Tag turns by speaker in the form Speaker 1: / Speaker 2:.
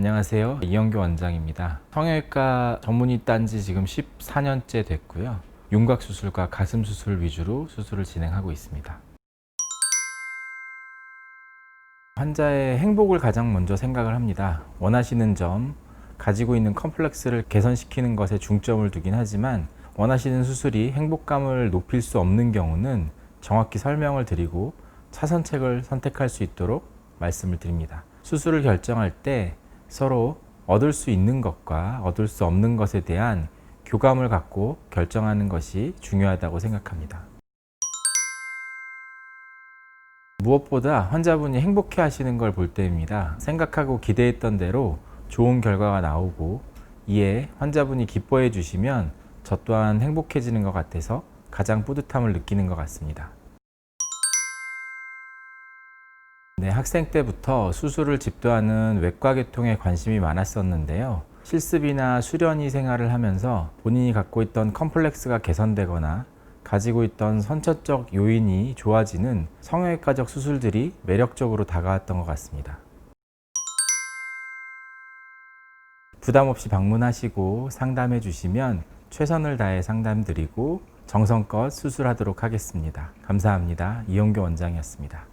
Speaker 1: 안녕하세요. 이영교 원장입니다. 성형외과 전문의 딴지 지금 14년째 됐고요. 윤곽 수술과 가슴 수술 위주로 수술을 진행하고 있습니다. 환자의 행복을 가장 먼저 생각을 합니다. 원하시는 점, 가지고 있는 컴플렉스를 개선시키는 것에 중점을 두긴 하지만 원하시는 수술이 행복감을 높일 수 없는 경우는 정확히 설명을 드리고 차선책을 선택할 수 있도록 말씀을 드립니다. 수술을 결정할 때 서로 얻을 수 있는 것과 얻을 수 없는 것에 대한 교감을 갖고 결정하는 것이 중요하다고 생각합니다. 무엇보다 환자분이 행복해 하시는 걸 볼 때입니다. 생각하고 기대했던 대로 좋은 결과가 나오고 이에 환자분이 기뻐해 주시면 저 또한 행복해지는 것 같아서 가장 뿌듯함을 느끼는 것 같습니다. 네, 학생 때부터 수술을 집도하는 외과 계통에 관심이 많았었는데요. 실습이나 수련의 생활을 하면서 본인이 갖고 있던 컴플렉스가 개선되거나 가지고 있던 선천적 요인이 좋아지는 성형외과적 수술들이 매력적으로 다가왔던 것 같습니다. 부담 없이 방문하시고 상담해 주시면 최선을 다해 상담드리고 정성껏 수술하도록 하겠습니다. 감사합니다. 이용교 원장이었습니다.